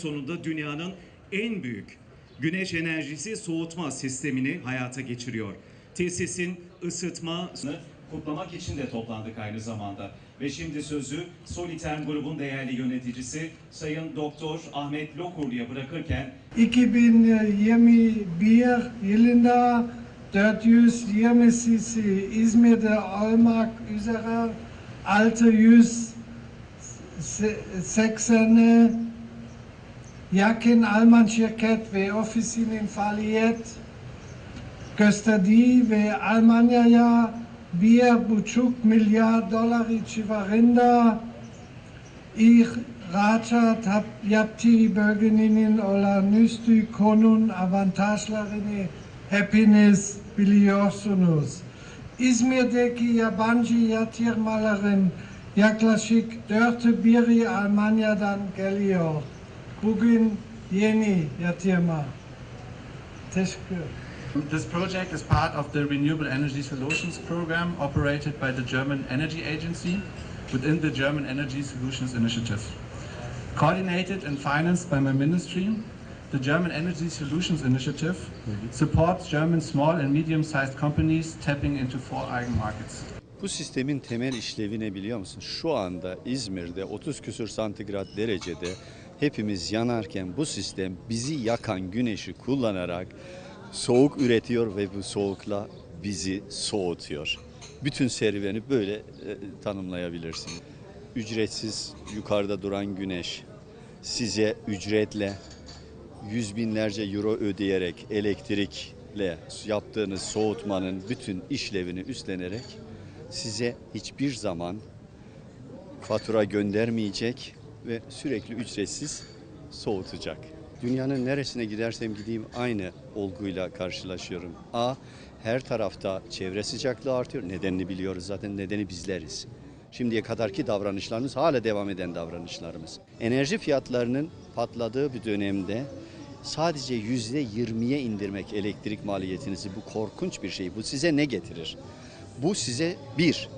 sonunda dünyanın en büyük güneş enerjisi soğutma sistemini hayata geçiriyor. Tesisin ısıtma kutlamak için de toplandık aynı zamanda. Ve şimdi sözü Soliterm grubun değerli yöneticisi Sayın Doktor Ahmet Lokurlu'ya bırakırken 2021 yılında 428 İzmir'de olmak üzere 680'e yakın Alman şirket ve ofisinin faaliyet gösterdiği ve Almanya'ya bir buçuk milyar doları civarında ihracat yap- yaptığı bölgenin olağanüstü konun avantajlarını hepiniz biliyorsunuz. İzmir'deki yabancı yatırmaların yaklaşık dörtte biri Almanya'dan geliyor. Bugün yeni yatırma. Teşekkür. This project is part of the Renewable Energy Solutions program operated by the German Energy Agency within the German Energy Solutions Initiative. Coordinated and financed by my ministry, the German Energy Solutions Initiative supports German small and medium-sized companies tapping into four eigen markets. Bu sistemin temel işlevi ne biliyor musun? Şu anda İzmir'de 30 küsür santigrat derecede hepimiz yanarken bu sistem bizi yakan güneşi kullanarak soğuk üretiyor ve bu soğukla bizi soğutuyor. Bütün serüveni böyle e, tanımlayabilirsin. Ücretsiz yukarıda duran güneş size ücretle yüz binlerce euro ödeyerek elektrikle yaptığınız soğutmanın bütün işlevini üstlenerek size hiçbir zaman fatura göndermeyecek ve sürekli ücretsiz soğutacak. Dünyanın neresine gidersem gideyim aynı olguyla karşılaşıyorum. A. Her tarafta çevre sıcaklığı artıyor. Nedenini biliyoruz zaten. Nedeni bizleriz. Şimdiye kadarki davranışlarımız hala devam eden davranışlarımız. Enerji fiyatlarının patladığı bir dönemde sadece yüzde yirmiye indirmek elektrik maliyetinizi bu korkunç bir şey. Bu size ne getirir? Bu size bir,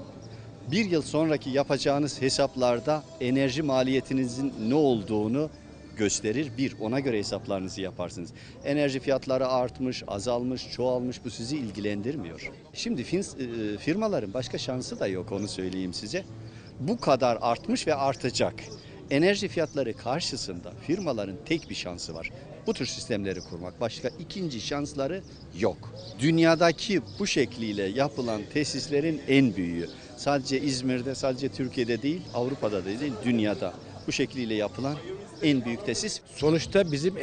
bir yıl sonraki yapacağınız hesaplarda enerji maliyetinizin ne olduğunu gösterir. Bir, ona göre hesaplarınızı yaparsınız. Enerji fiyatları artmış, azalmış, çoğalmış bu sizi ilgilendirmiyor. Şimdi e, firmaların başka şansı da yok onu söyleyeyim size. Bu kadar artmış ve artacak. Enerji fiyatları karşısında firmaların tek bir şansı var. Bu tür sistemleri kurmak. Başka ikinci şansları yok. Dünyadaki bu şekliyle yapılan tesislerin en büyüğü. Sadece İzmir'de, sadece Türkiye'de değil, Avrupa'da da değil, dünyada bu şekliyle yapılan en büyük tesis Sonuçta bizim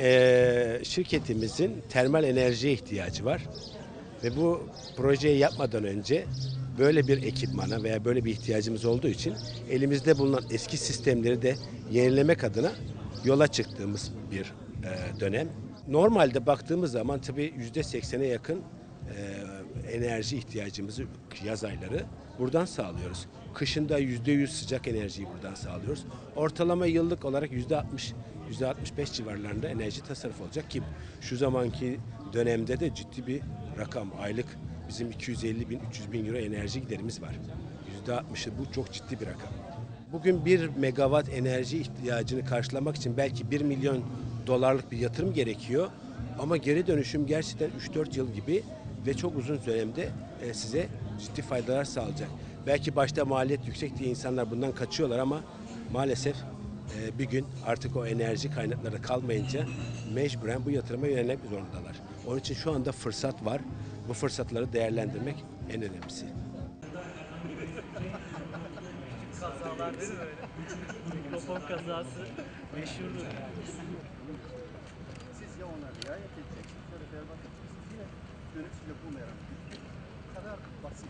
şirketimizin termal enerjiye ihtiyacı var. Ve bu projeyi yapmadan önce böyle bir ekipmana veya böyle bir ihtiyacımız olduğu için elimizde bulunan eski sistemleri de yenilemek adına yola çıktığımız bir eee, dönem. Normalde baktığımız zaman tabii yüzde seksene yakın eee, enerji ihtiyacımızı yaz ayları buradan sağlıyoruz. Kışında yüzde yüz sıcak enerjiyi buradan sağlıyoruz. Ortalama yıllık olarak yüzde altmış, yüzde altmış beş civarlarında enerji tasarruf olacak ki şu zamanki dönemde de ciddi bir rakam aylık bizim 250 bin 300 bin euro enerji giderimiz var. Yüzde altmışı bu çok ciddi bir rakam. Bugün 1 megawatt enerji ihtiyacını karşılamak için belki 1 milyon dolarlık bir yatırım gerekiyor. Ama geri dönüşüm gerçekten 3-4 yıl gibi ve çok uzun dönemde e, size ciddi faydalar sağlayacak. Belki başta maliyet yüksek diye insanlar bundan kaçıyorlar ama maalesef e, bir gün artık o enerji kaynakları kalmayınca mecburen bu yatırıma yönelmek zorundalar. Onun için şu anda fırsat var. Bu fırsatları değerlendirmek en önemlisi. kazalar değil mi böyle? Mikrofon kazası meşhurdur. Siz ya ona riayet edeceksiniz ya da berbat edeceksiniz. Yine dönüp size bulmayarak. Bu kadar basit.